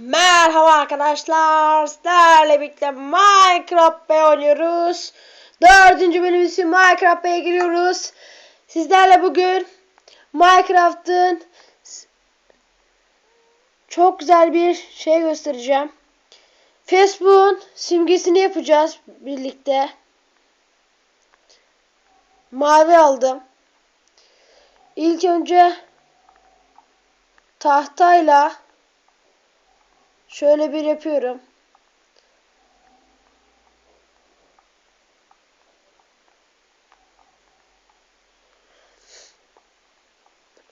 Merhaba arkadaşlar. Sizlerle birlikte Minecraft Bey oynuyoruz. Dördüncü bölüm için Minecraft Bey'e giriyoruz. Sizlerle bugün Minecraft'ın çok güzel bir şey göstereceğim. Facebook'un simgesini yapacağız birlikte. Mavi aldım. İlk önce tahtayla Şöyle bir yapıyorum.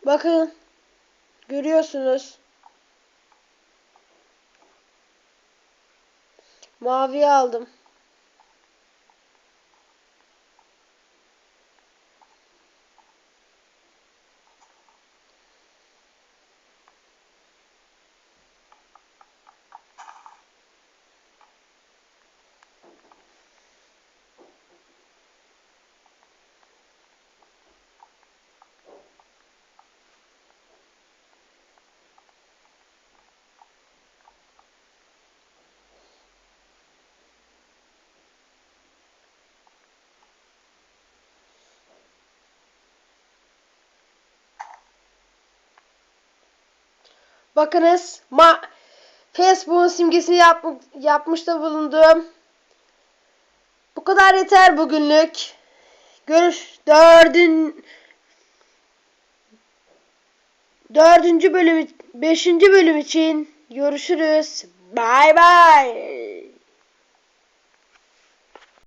Bakın. Görüyorsunuz. Mavi aldım. Bakınız. Ma Facebook'un simgesini yap yapmış da bulundum. Bu kadar yeter bugünlük. Görüş dördün dördüncü bölüm beşinci bölüm için görüşürüz. Bay bay.